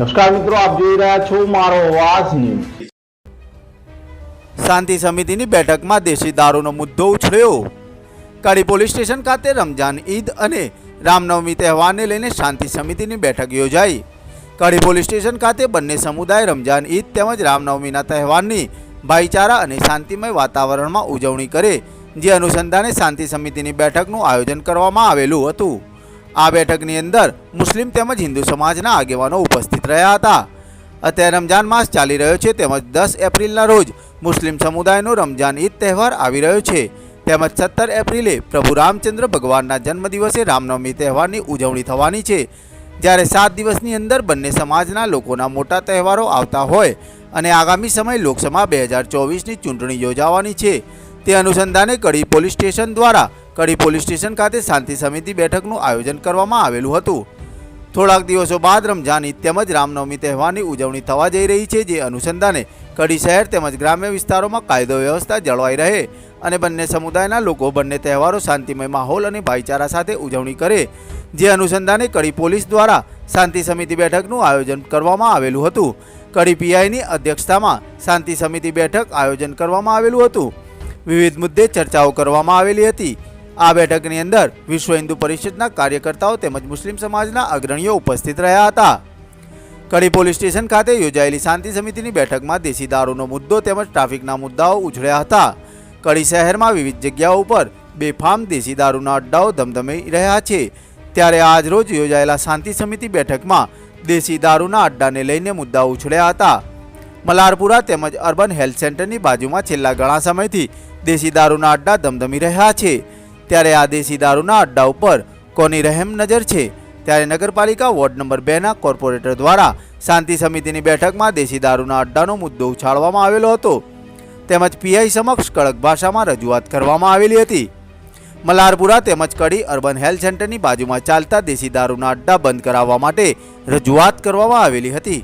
નમસ્કાર મિત્રો, આપ જોઈ રહ્યા છો મારો અવાજ શાંતિ સમિતિની બેઠકમાં દેશી દારૂનો મુદ્દો ઉછળ્યો. કડી પોલીસ સ્ટેશન ખાતે રમજાન ઈદ અને રામનવમી તહેવારને લઈને શાંતિ સમિતિની બેઠક યોજાઈ. કડી પોલીસ સ્ટેશન ખાતે બંને સમુદાય રમજાન ઈદ તેમજ રામનવમીના તહેવારની ભાઈચારા અને શાંતિમય વાતાવરણમાં ઉજવણી કરે, જે અનુસંધાને શાંતિ સમિતિની બેઠકનું આયોજન કરવામાં આવેલું હતું. આ બેઠકની અંદર મુસ્લિમ તેમજ હિન્દુ સમાજના આગેવાનો ઉપસ્થિત રહ્યા હતા. અત્યારે રમજાન માસ ચાલી રહ્યો છે તેમજ દસ એપ્રિલના રોજ મુસ્લિમ સમુદાયનો રમજાન ઈદ તહેવાર આવી રહ્યો છે. તેમજ સત્તર એપ્રિલે પ્રભુ રામચંદ્ર ભગવાનના જન્મદિવસે રામનવમી તહેવારની ઉજવણી થવાની છે. જ્યારે સાત દિવસની અંદર બંને સમાજના લોકોના મોટા તહેવારો આવતા હોય અને આગામી સમય લોકસભા બે હજાર ચોવીસની ચૂંટણી યોજાવાની છે. તે અનુસંધાને કડી પોલીસ સ્ટેશન દ્વારા કડી પોલીસ સ્ટેશન ખાતે શાંતિ સમિતિ બેઠકનું આયોજન કરવામાં આવેલું હતું. થોડાક દિવસો બાદ રમજાન ઈદ તેમજ રામનવમી તહેવારની ઉજવણી થવા જઈ રહી છે, જે અનુસંધાને કડી શહેર તેમજ ગ્રામ્ય વિસ્તારોમાં કાયદો વ્યવસ્થા જળવાઈ રહે અને બંને સમુદાયના લોકો બંને તહેવારો શાંતિમય માહોલ અને ભાઈચારા સાથે ઉજવણી કરે, જે અનુસંધાને કડી પોલીસ દ્વારા શાંતિ સમિતિ બેઠકનું આયોજન કરવામાં આવેલું હતું. કડી પીઆઈની અધ્યક્ષતામાં શાંતિ સમિતિ બેઠક આયોજન કરવામાં આવેલું હતું. વિવિધ મુદ્દે ચર્ચાઓ કરવામાં આવેલી હતી. આ બેઠકની અંદર વિશ્વ હિન્દુ પરિષદના કાર્યકર્તાઓ તેમજ મુસ્લિમ સમાજના અગ્રણીઓ ઉપસ્થિત રહ્યા હતા. કડી પોલીસ સ્ટેશન ખાતે યોજાયેલી શાંતિ સમિતિની બેઠકમાં દેશી દારૂનો મુદ્દો તેમજ ટ્રાફિકના મુદ્દાઓ ઉછળ્યા હતા. કડી શહેરમાં વિવિધ જગ્યાઓ ઉપર બેફામ દેશી દારૂના અડ્ડાઓ ધમધમી રહ્યા છે. ત્યારે આજરોજ યોજાયેલા શાંતિ સમિતિ બેઠકમાં દેશી દારૂના અડ્ડાને લઈને મુદ્દાઓ ઉછળ્યા હતા. મલારપુરા તેમજ અર્બન હેલ્થ સેન્ટરની બાજુમાં છેલ્લા ઘણા સમયથી દેશી દારૂના અડ્ડા ધમધમી રહ્યા છે. ત્યારે આ દેશી દારૂના અડ્ડા ઉપર કોની રહેમ નજર છે? ત્યારે નગરપાલિકા વોર્ડ નંબર બેના કોર્પોરેટર દ્વારા શાંતિ સમિતિની બેઠકમાં દેશી દારૂના અડ્ડાનો મુદ્દો ઉછાળવામાં આવેલો હતો. તેમજ પીઆઈ સમક્ષ કડક ભાષામાં રજૂઆત કરવામાં આવેલી હતી. મલારપુરા તેમજ કડી અર્બન હેલ્થ સેન્ટરની બાજુમાં ચાલતા દેશી દારૂના અડ્ડા બંધ કરાવવા માટે રજૂઆત કરવામાં આવેલી હતી.